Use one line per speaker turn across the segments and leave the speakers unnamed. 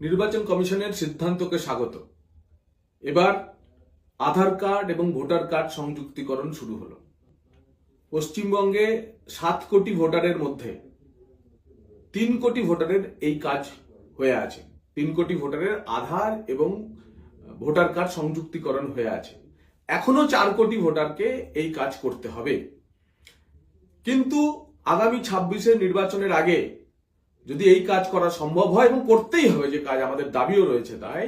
নির্বাচন কমিশনের সিদ্ধান্তকে স্বাগত। এবার আধার কার্ড এবং ভোটার কার্ড সংযুক্তিকরণ শুরু হলো। পশ্চিমবঙ্গে সাত কোটি ভোটারের মধ্যে তিন কোটি ভোটারের এই কাজ হয়ে আছে। তিন কোটি ভোটারের আধার এবং ভোটার কার্ড সংযুক্তিকরণ হয়ে আছে। এখনও চার কোটি ভোটারকে এই কাজ করতে হবে। কিন্তু আগামী ছাব্বিশের নির্বাচনের আগে যদি এই কাজ করা সম্ভব হয় এবং করতেই হবে, যে কাজ আমাদের দাবিও রয়েছে তাই,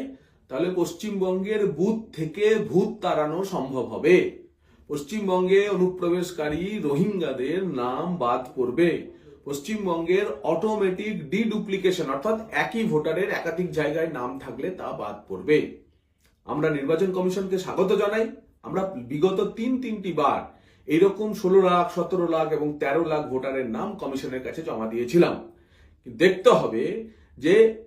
তাহলে পশ্চিমবঙ্গের বুথ থেকে ভূত তাড়ানো সম্ভব হবে। পশ্চিমবঙ্গে অনুপ্রবেশকারী রোহিঙ্গাদের নাম বাদ পড়বে। পশ্চিমবঙ্গের অটোমেটিক ডিডুপ্লিকেশন অর্থাৎ একই ভোটারের একাধিক জায়গায় নাম থাকলে তা বাদ পড়বে। আমরা নির্বাচন কমিশনকে স্বাগত জানাই। আমরা বিগত তিন তিনটি বার এইরকম ষোলো লাখ, সতেরো লাখ এবং তেরো লাখ ভোটারের নাম কমিশনের কাছে জমা দিয়েছিলাম। দেখতে হবে যে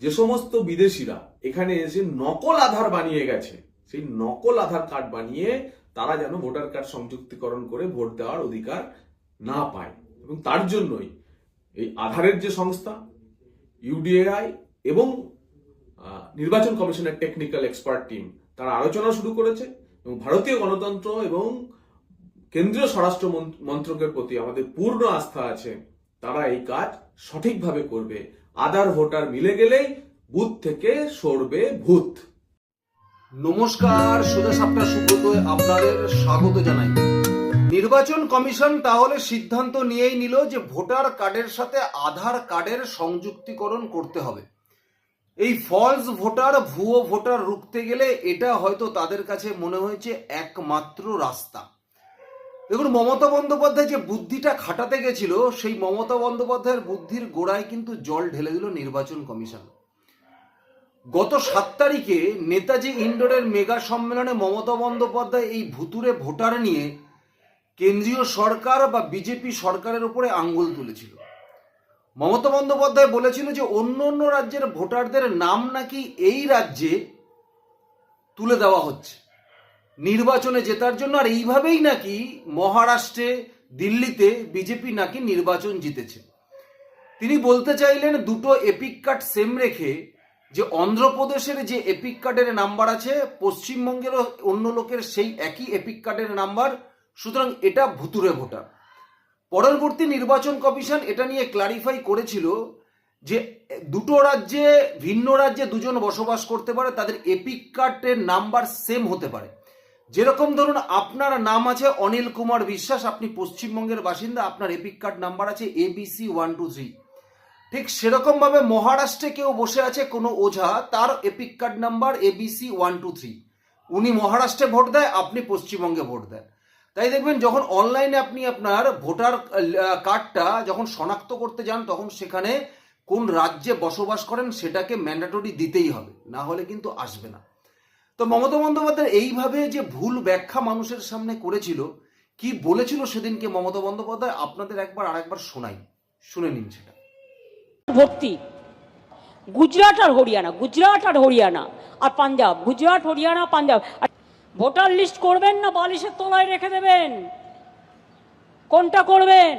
যে সমস্ত বিদেশিরা এখানে এসে নকল আধার বানিয়ে গেছে, সেই নকল আধার কার্ড বানিয়ে তারা যেন ভোটার কার্ড সংযুক্তিকরণ করে ভোট দেওয়ার অধিকার না পায়। এবং তার জন্যই এই আধারের যে সংস্থা ইউডিএআই এবং নির্বাচন কমিশনের টেকনিক্যাল এক্সপার্ট টিম তারা আলোচনা শুরু করেছে এবং ভারতীয় গণতন্ত্র এবং কেন্দ্রীয় স্বরাষ্ট্র মন- মন্ত্রকের প্রতি আমাদের পূর্ণ আস্থা আছে, তারা এই কাজ সঠিকভাবে করবে। আধার ভোটার মিলে গেলেই বুথ থেকে সরবে ভূত।
নমস্কার, সোজা সাপটা সুব্রত আপনাদের স্বাগত জানাই। নির্বাচন কমিশন তাহলে সিদ্ধান্ত নিয়েই নিল যে ভোটার কার্ডের সাথে আধার কার্ডের সংযুক্তিকরণ করতে হবে। এই ফলস ভোটার ভুয়ো ভোটার রুখতে গেলে এটা হয়তো তাদের কাছে মনে হয়েছে একমাত্র রাস্তা। দেখুন, মমতা বন্দ্যোপাধ্যায় যে বুদ্ধিটা খাটাতে গেছিল, সেই মমতা বন্দ্যোপাধ্যায়ের বুদ্ধির গোড়ায় কিন্তু জল ঢেলে দিল নির্বাচন কমিশন। গত সাত তারিখে নেতাজি ইন্ডোরের মেগা সম্মেলনে মমতা বন্দ্যোপাধ্যায় এই ভুতুরে ভোটার নিয়ে কেন্দ্রীয় সরকার বা বিজেপি সরকারের উপরে আঙ্গুল তুলেছিল। মমতা বন্দ্যোপাধ্যায় বলেছিল যে অন্য অন্য রাজ্যের ভোটারদের নাম নাকি এই রাজ্যে তুলে দেওয়া হচ্ছে। নির্বাচনে জেতার জন্য, আর এইভাবেই নাকি মহারাষ্ট্রে, দিল্লিতে বিজেপি নাকি নির্বাচন জিতেছে। তিনি বলতে চাইলেন দুটো এপিক কার্ড সেম রেখে যে অন্ধ্রপ্রদেশের যে এপিক কার্ডের নাম্বার আছে পশ্চিমবঙ্গেরও অন্য লোকের সেই একই এপিক কার্ডের নাম্বার সুতরাং এটা ভুতুরে ভোটার। পরবর্তী নির্বাচন কমিশন এটা নিয়ে ক্লারিফাই করেছিল যে দুটো রাজ্যে ভিন্ন রাজ্যে দুজন বসবাস করতে পারে, তাদের এপিক কার্ডের নাম্বার সেম হতে পারে। যেরকম ধরুন আপনার নাম আছে অনিল কুমার বিশ্বাস, আপনি পশ্চিমবঙ্গের বাসিন্দা, আপনার এপিক কার্ড নাম্বার আছে এবিসি ওয়ান টু থ্রি ঠিক সেরকম ভাবে মহারাষ্ট্রে কেউ বসে আছে কোনো ওঝা, তার EPIC card number ABC one two three উনি মহারাষ্ট্রে ভোট দেয়, আপনি পশ্চিমবঙ্গে ভোট দেন। তাই দেখবেন যখন অনলাইনে আপনি আপনার ভোটার কার্ডটা যখন শনাক্ত করতে যান, তখন সেখানে কোন রাজ্যে বসবাস করেন সেটাকে ম্যান্ডেটরি দিতেই হবে। না হলে কিন্তু আসবে না। তো মমতা বন্দ্যোপাধ্যায় এইভাবে যে ভুল ব্যাখ্যা মানুষের সামনে করেছিল, কি বলেছিল সেদিনকে মমতা বন্দ্যোপাধ্যায়? আপনাদের একবার আরেকবার শোনাই, শুনে নিন সেটা।
ভর্তি গুজরাট আর হরিয়ানা, গুজরাট আর হরিয়ানা আর পাঞ্জাব, গুজরাট, হরিয়ানা, পাঞ্জাব। আর ভোটার লিস্ট করবেন না, বালিশের তলায় রেখে দেবেন। কোনটা করবেন?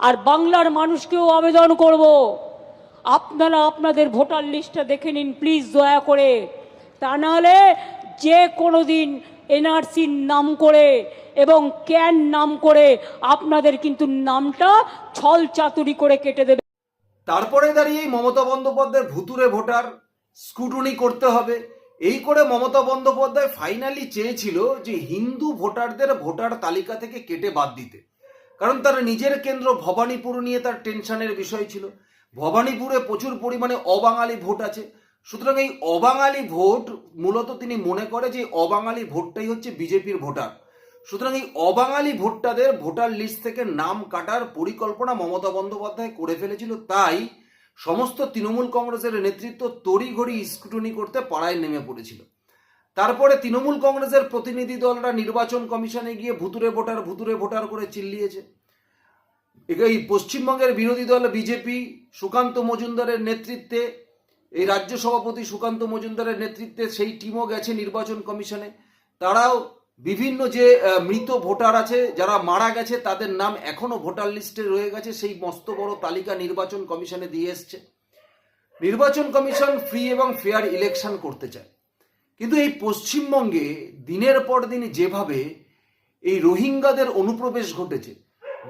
আর বাংলার মানুষকেও আবেদন করব। আপনারা আপনাদের ভোটার লিস্টটা দেখে নিন, প্লিজ, দয়া করে। তা নাহলে যে কোনো দিন এনআরসির নাম করে এবং ক্যান নাম করে আপনাদের কিন্তু নামটা ছল চাতুরি করে কেটে দেবে।
তারপরে দাঁড়িয়ে মমতা বন্দ্যোপাধ্যায়ের ভুতুরে ভোটার স্কুটনি করতে হবে। এই করে মমতা বন্দ্যোপাধ্যায় ফাইনালি চেয়েছিল যে হিন্দু ভোটারদের ভোটার তালিকা থেকে কেটে বাদ দিতে। কারণ তার নিজের কেন্দ্র ভবানীপুর নিয়ে তার টেনশনের বিষয় ছিল। ভবানীপুরে প্রচুর পরিমাণে অবাঙালি ভোট আছে। সুতরাং এই অবাঙালি ভোট মূলত তিনি মনে করে যে অবাঙালি ভোটটাই হচ্ছে বিজেপির ভোটার। সুতরাং এই অবাঙালি ভোটটাদের ভোটার লিস্ট থেকে নাম কাটার পরিকল্পনা মমতা বন্দ্যোপাধ্যায় করে ফেলেছিল, তাই সমস্ত তৃণমূল কংগ্রেসের নেতৃত্ব তড়িঘড়ি স্ক্রুটনি করতে পাড়ায় নেমে পড়েছিল। তারপরে তৃণমূল কংগ্রেসের প্রতিনিধি দলরা নির্বাচন কমিশনে গিয়ে ভুতুরে ভোটার ভুতুরে ভোটার করে চিল্লিয়েছে। এই পশ্চিমবঙ্গের বিরোধী দল বিজেপি, সুকান্ত মজুমদারের নেতৃত্বে এই রাজ্য সভাপতি সুকান্ত মজুমদারের নেতৃত্বে সেই টিমও গেছে নির্বাচন কমিশনে। তারাও বিভিন্ন যে মৃত ভোটার আছে, যারা মারা গেছে, তাদের নাম এখনও ভোটার লিস্টে রয়ে গেছে। সেই মস্ত বড় তালিকা নির্বাচন কমিশনে দিয়ে এসছে। নির্বাচন কমিশন ফ্রি এবং ফেয়ার ইলেকশন করতে চায়। কিন্তু এই পশ্চিমবঙ্গে দিনের পর দিন যেভাবে এই রোহিঙ্গাদের অনুপ্রবেশ ঘটেছে,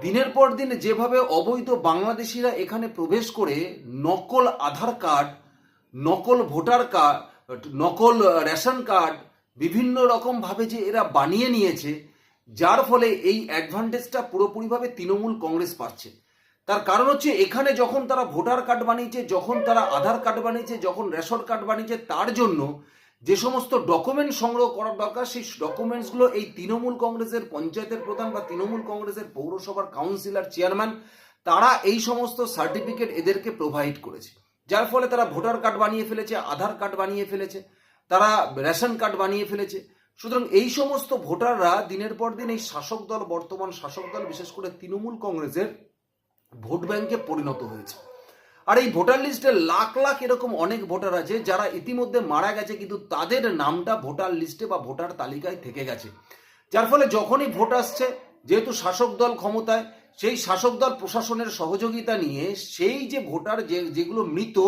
দিনের পর দিন যেভাবে অবৈধ বাংলাদেশিরা এখানে প্রবেশ করে নকল আধার কার্ড নকল ভোটার কার্ড, নকল রেশন কার্ড বিভিন্ন রকম ভাবে যে এরা বানিয়ে নিয়েছে, যার ফলে এই অ্যাডভান্টেজটা পুরোপুরিভাবে তৃণমূল কংগ্রেস পাচ্ছে। তার কারণ হচ্ছে এখানে যখন তারা ভোটার কার্ড বানিয়েছে, যখন তারা আধার কার্ড বানিয়েছে, যখন রেশন কার্ড বানিয়েছে, তার জন্য যে সমস্ত ডকুমেন্ট সংগ্রহ করার দরকার, সেই ডকুমেন্টসগুলো এই তৃণমূল কংগ্রেসের পঞ্চায়েতের প্রধান বা তৃণমূল কংগ্রেসের পৌরসভার কাউন্সিলর চেয়ারম্যান তারা এই সমস্ত সার্টিফিকেট এদেরকে প্রোভাইড করেছে। যার ফলে তারা ভোটার কার্ড বানিয়ে ফেলেছে, আধার কার্ড বানিয়ে ফেলেছে, তারা রেশন কার্ড বানিয়ে ফেলেছে। সুতরাং এই সমস্ত ভোটাররা দিনের পর দিন এই শাসক দল, বর্তমান শাসক দল, বিশেষ করে তৃণমূল কংগ্রেসের ভোট ব্যাংকে পরিণত হয়েছে। আর এই ভোটার লিস্টে লাখ লাখ এরকম অনেক ভোটার আছে যারা ইতিমধ্যে মারা গেছে, কিন্তু তাদের নামটা ভোটার লিস্টে বা ভোটার তালিকায় থেকে গেছে। যার ফলে যখনই ভোট আসছে, যেহেতু শাসক দল ক্ষমতায় সেই শাসক দল প্রশাসনের সহযোগিতা নিয়ে সেই যে ভোটার যে, যেগুলো মৃত,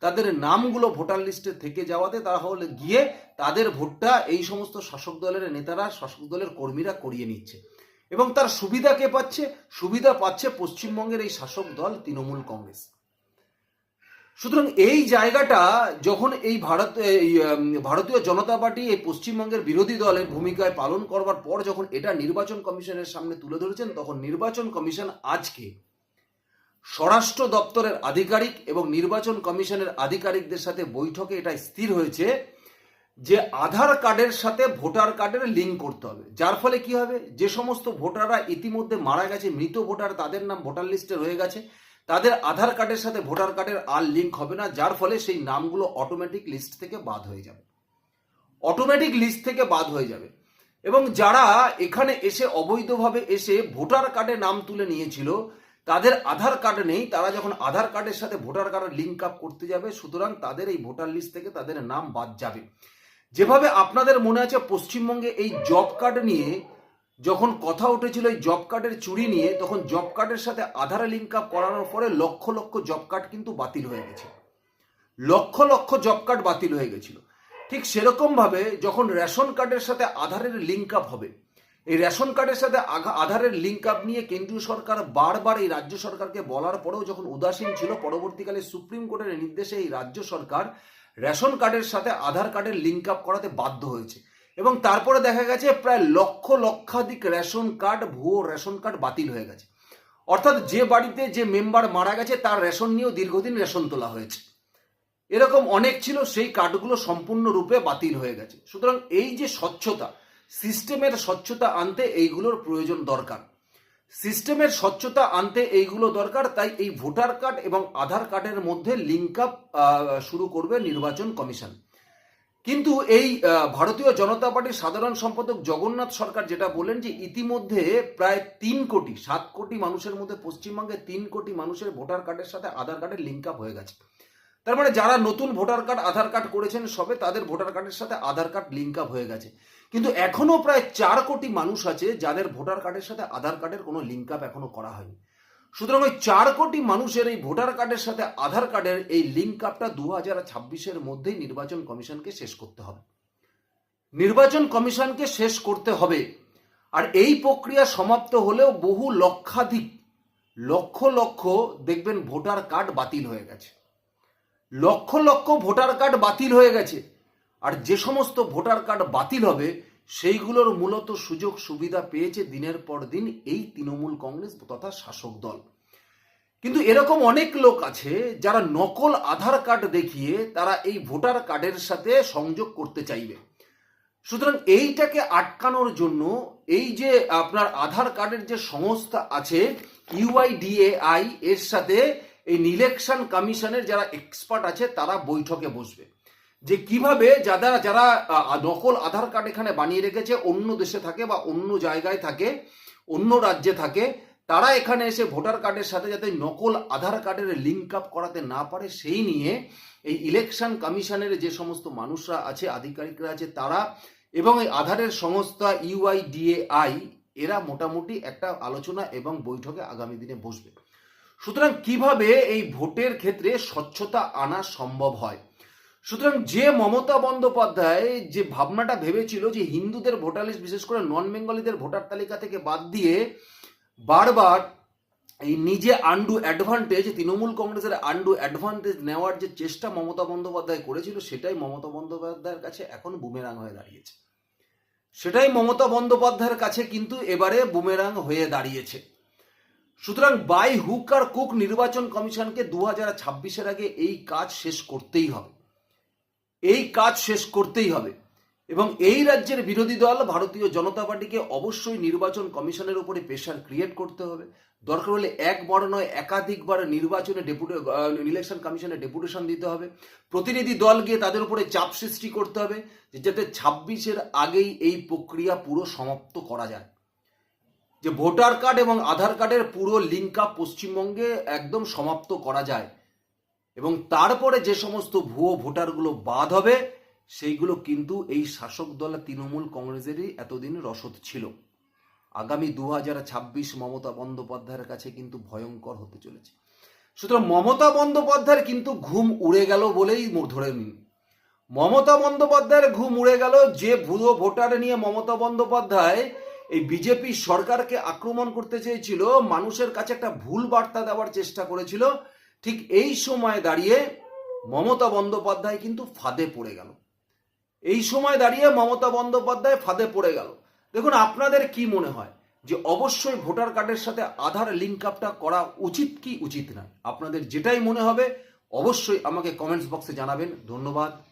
তাদের নামগুলো ভোটার লিস্টে থেকে যাওয়াতে তারা হলে গিয়ে তাদের ভোটটা এই সমস্ত শাসক দলের নেতারা, শাসক দলের কর্মীরা করিয়ে নিচ্ছে। এবং তার সুবিধা কে পাচ্ছে? সুবিধা পাচ্ছে পশ্চিমবঙ্গের এই শাসক দল তৃণমূল কংগ্রেস। সুতরাং এই জায়গাটা যখন এই ভারত, এই ভারতীয় জনতা পার্টি এই পশ্চিমবঙ্গের বিরোধী দলের ভূমিকায় পালন করবার পর যখন এটা নির্বাচন কমিশনের সামনে তুলে ধরেছেন, তখন নির্বাচন কমিশন আজকে স্বরাষ্ট্র দপ্তরের আধিকারিক এবং নির্বাচন কমিশনের আধিকারিকদের সাথে বৈঠকে এটা স্থির হয়েছে যে আধার কার্ডের সাথে ভোটার কার্ডের লিঙ্ক করতে হবে। যার ফলে কি হবে? যে সমস্ত ভোটাররা ইতিমধ্যে মারা গেছে, মৃত ভোটার তাদের নাম ভোটার লিস্টে রয়ে গেছে। তাদের আধার কার্ডের সাথে ভোটার কার্ডের আর লিঙ্ক হবে না, যার ফলে সেই নামগুলো অটোমেটিক লিস্ট থেকে বাদ হয়ে যাবে। অটোমেটিক লিস্ট থেকে বাদ হয়ে যাবে। এবং যারা এখানে এসে অবৈধভাবে এসে ভোটার কার্ডে নাম তুলে নিয়েছিল, তাদের আধার কার্ড নেই, তারা যখন আধার কার্ডের সাথে ভোটার কার্ডের লিঙ্ক আপ করতে যাবে, সুতরাং তাদের এই ভোটার লিস্ট থেকে তাদের নাম বাদ যাবে। যেভাবে আপনাদের মনে আছে, পশ্চিমবঙ্গে এই জব কার্ড নিয়ে যখন কথা উঠেছিল এই জব কার্ডের চুরি নিয়ে, তখন জব কার্ডের সাথে আধার লিঙ্ক আপ করানোর পরে লক্ষ লক্ষ জব কার্ড কিন্তু বাতিল হয়ে গেছে লক্ষ লক্ষ জব কার্ড বাতিল হয়ে গেছিল। ঠিক সেরকম ভাবে যখন রেশন কার্ডের সাথে আধারের লিঙ্ক আপ হবে, এই রেশন কার্ডের সাথে আধারের লিঙ্ক আপ নিয়ে কেন্দ্রীয় সরকার বারবার এই রাজ্য সরকারকে বলার পরেও যখন উদাসীন ছিল, পরবর্তীকালে সুপ্রিম কোর্টের নির্দেশে এই রাজ্য সরকার রেশন কার্ডের সাথে আধার কার্ডের লিঙ্ক আপ করাতে বাধ্য হয়েছে। এবং তারপরে দেখা গেছে প্রায় লক্ষ লক্ষাধিক রেশন কার্ড, ভুয়ো রেশন কার্ড বাতিল হয়ে গেছে। অর্থাৎ যে বাড়িতে যে মেম্বার মারা গেছে, তার রেশন নিয়েও দীর্ঘদিন রেশন তোলা হয়েছে। এরকম অনেক ছিল, সেই কার্ডগুলো সম্পূর্ণরূপে বাতিল হয়ে গেছে। সুতরাং এই যে স্বচ্ছতা, সিস্টেমের স্বচ্ছতা আনতে এইগুলোর প্রয়োজন দরকার। সিস্টেমের স্বচ্ছতা আনতে এইগুলো দরকার, তাই এই ভোটার কার্ড এবং আধার কার্ডের মধ্যে লিঙ্ক আপ শুরু করবে নির্বাচন কমিশন। কিন্তু এই ভারতীয় জনতা পার্টির সাধারণ সম্পাদক জগন্নাথ সরকার যেটা বলেন যে ইতিমধ্যে প্রায় তিন কোটি, সাত কোটি মানুষের মধ্যে পশ্চিমবঙ্গে তিন কোটি মানুষের ভোটার কার্ডের সাথে আধার কার্ডের লিঙ্ক আপ হয়ে গেছে। তার মানে যারা নতুন ভোটার কার্ড, আধার কার্ড করেছেন সবে, তাদের ভোটার কার্ডের সাথে আধার কার্ড লিঙ্ক আপ হয়ে গেছে। কিন্তু এখনও প্রায় চার কোটি মানুষ আছে যাদের ভোটার কার্ডের সাথে আধার কার্ডের কোনো লিঙ্ক আপ এখনও করা হয়নি। সুতরাং ওই চার কোটি মানুষের এই ভোটার কার্ডের সাথে আধার কার্ডের এই লিঙ্ক আপটা দু হাজার ছাব্বিশের মধ্যেই নির্বাচন কমিশনকে শেষ করতে হবে। নির্বাচন কমিশনকে শেষ করতে হবে। আর এই প্রক্রিয়া সমাপ্ত হলেও বহু লক্ষাধিক, লক্ষ লক্ষ দেখবেন ভোটার কার্ড বাতিল হয়ে গেছে। লক্ষ লক্ষ ভোটার কার্ড বাতিল হয়ে গেছে। আর যে সমস্ত ভোটার কার্ড বাতিল হবে সেইগুলোর মূলত সুযোগ সুবিধা পেয়েছে দিনের পর দিন এই তৃণমূল কংগ্রেস তথা শাসক দল। কিন্তু এরকম অনেক লোক আছে যারা নকল আধার কার্ড দেখিয়ে তারা এই ভোটার কার্ডের সাথে সংযোগ করতে চাইবে। সুতরাং এইটাকে আটকানোর জন্য এই যে আপনার আধার কার্ডের যে সংস্থা আছে ইউআইডিএআই এর সাথে এই নিলেকশন কমিশনের যারা এক্সপার্ট আছে তারা বৈঠকে বসবে। যে কীভাবে যারা যারা নকল আধার কার্ড এখানে বানিয়ে রেখেছে, অন্য দেশে থাকে বা অন্য জায়গায় থাকে, অন্য রাজ্যে থাকে, তারা এখানে এসে ভোটার কার্ডের সাথে যাতে নকল আধার কার্ডের লিঙ্ক আপ করাতে না পারে, সেই নিয়ে এই ইলেকশন কমিশনের যে সমস্ত মানুষরা আছে, আধিকারিকরা আছে, তারা এবং এই আধারের সংস্থা ইউআইডিএআই এরা মোটামুটি একটা আলোচনা এবং বৈঠকে আগামী দিনে বসবে। সুতরাং কীভাবে এই ভোটের ক্ষেত্রে স্বচ্ছতা আনা সম্ভব হয়? সুতরাং যে মমতা বন্দ্যোপাধ্যায় যে ভাবনাটা ভেবেছিল যে হিন্দুদের ভোটার লিস্ট, বিশেষ করে নন বেঙ্গলিদের ভোটার তালিকা থেকে বাদ দিয়ে বারবার এই নিজে আন্ডু অ্যাডভান্টেজ তৃণমূল কংগ্রেসের আন্ডু অ্যাডভান্টেজ নেওয়ার যে চেষ্টা মমতা বন্দ্যোপাধ্যায় করেছিল, সেটাই মমতা বন্দ্যোপাধ্যায়ের কাছে এখন বুমেরাং হয়ে দাঁড়িয়েছে। সেটাই মমতা বন্দ্যোপাধ্যায়ের কাছে কিন্তু এবারে বুমেরাং হয়ে দাঁড়িয়েছে। সুতরাং বাই হুক আর কুক নির্বাচন কমিশনকে দু হাজার ছাব্বিশের আগে এই কাজ শেষ করতেই হবে। এই কাজ শেষ করতেই হবে। এবং এই রাজ্যের বিরোধী দল ভারতীয় জনতা পার্টিকে অবশ্যই নির্বাচন কমিশনের উপরে প্রেশার ক্রিয়েট করতে হবে। দরকার হলে একবার নয়, একাধিকবার নির্বাচনে ডেপুটে ইলেকশন কমিশনে ডেপুটেশন দিতে হবে। প্রতিনিধি দল গিয়ে তাদের উপরে চাপ সৃষ্টি করতে হবে যাতে ছাব্বিশের আগেই এই প্রক্রিয়া পুরো সমাপ্ত করা যায়। যে ভোটার কার্ড এবং আধার কার্ডের পুরো লিঙ্ক আপ পশ্চিমবঙ্গে একদম সমাপ্ত করা যায়। এবং তারপরে যে সমস্ত ভুয়ো ভোটারগুলো বাদ হবে, সেইগুলো কিন্তু এই শাসক দল তৃণমূল কংগ্রেসেরই এতদিন রসদ ছিল। আগামী দু হাজার ছাব্বিশ মমতা বন্দ্যোপাধ্যায়ের কাছে কিন্তু ভয়ঙ্কর হতে চলেছে। সুতরাং মমতা বন্দ্যোপাধ্যায়ের কিন্তু ঘুম উড়ে গেল বলেই ধরে নিন। মমতা বন্দ্যোপাধ্যায়ের ঘুম উড়ে গেল যে ভুয়ো ভোটার নিয়ে মমতা বন্দ্যোপাধ্যায় এই বিজেপি সরকারকে আক্রমণ করতে চেয়েছিল, মানুষের কাছে একটা ভুল বার্তা দেওয়ার চেষ্টা করেছিল ঠিক এই সময় দাঁড়িয়ে মমতা বন্দ্যোপাধ্যায় কিন্তু ফাঁদে পড়ে গেল। এই সময় দাঁড়িয়ে মমতা বন্দ্যোপাধ্যায় ফাঁদে পড়ে গেল। দেখুন, আপনাদের কি মনে হয় যে অবশ্যই ভোটার কার্ডের সাথে আধার লিঙ্ক আপটা করা উচিত কি উচিত না? আপনাদের যেটাই মনে হবে, অবশ্যই আমাকে কমেন্টস বক্সে জানাবেন। ধন্যবাদ।